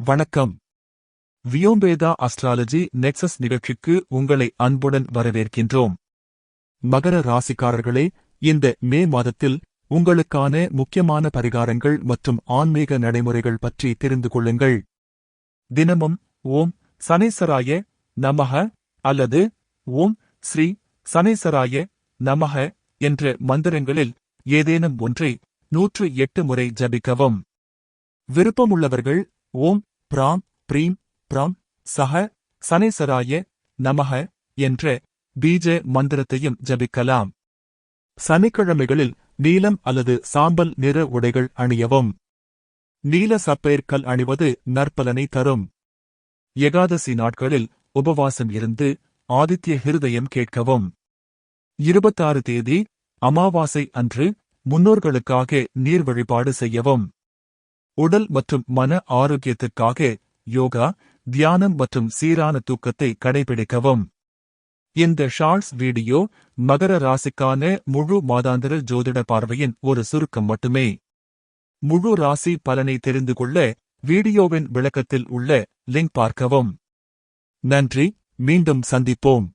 வணக்கம். வியோம்பேதா astrology nexus நிகழ்ச்சிக்கு உங்களை அன்புடன் வரவேற்கின்றோம். மகர ராசிக்காரர்களே இந்த மே மாதத்தில் உங்களுக்கான முக்கியமான பரிகாரங்கள் மற்றும் ஆன்மீக நடைமுறைகள் பற்றி தெரிந்து கொள்ளுங்கள். தினமும் ஓம் சனேசராய நமக அல்லது ஓம் ஸ்ரீ சனேசராய நமக என்ற மந்திரங்களில் ஏதேனும் ஒன்றை நூற்று எட்டு முறை ஜபிக்கவும். விருப்பமுள்ளவர்கள் ஓம் பிராம் பிரீம் பிராம் சஹ சனேசராய நமக என்ற பீஜ மந்திரத்தையும் ஜபிக்கலாம். சனிக்கிழமைகளில் நீலம் அல்லது சாம்பல் நிற உடைகள் அணியவும். நீல சப்பேற்கல் அணிவது நற்பலனை தரும். ஏகாதசி நாட்களில் உபவாசம் இருந்து ஆதித்ய ஹிருதயம் கேட்கவும். இருபத்தாறு தேதி அமாவாசை அன்று முன்னோர்களுக்காக நீர் வழிபாடு செய்யவும். உடல் மற்றும் மன ஆரோக்கியத்திற்காக யோகா தியானம் மற்றும் சீரான தூக்கத்தை கடைபிடிக்கவும். இந்த ஷார்ட்ஸ் வீடியோ மகர ராசிக்கான முழு மாதாந்திர ஜோதிட பார்வையின் ஒரு சுருக்கம் மட்டுமே. முழு ராசி பலனை தெரிந்து கொள்ள வீடியோவின் விளக்கத்தில் உள்ள லிங்க் பார்க்கவும். நன்றி மீண்டும் சந்திப்போம்.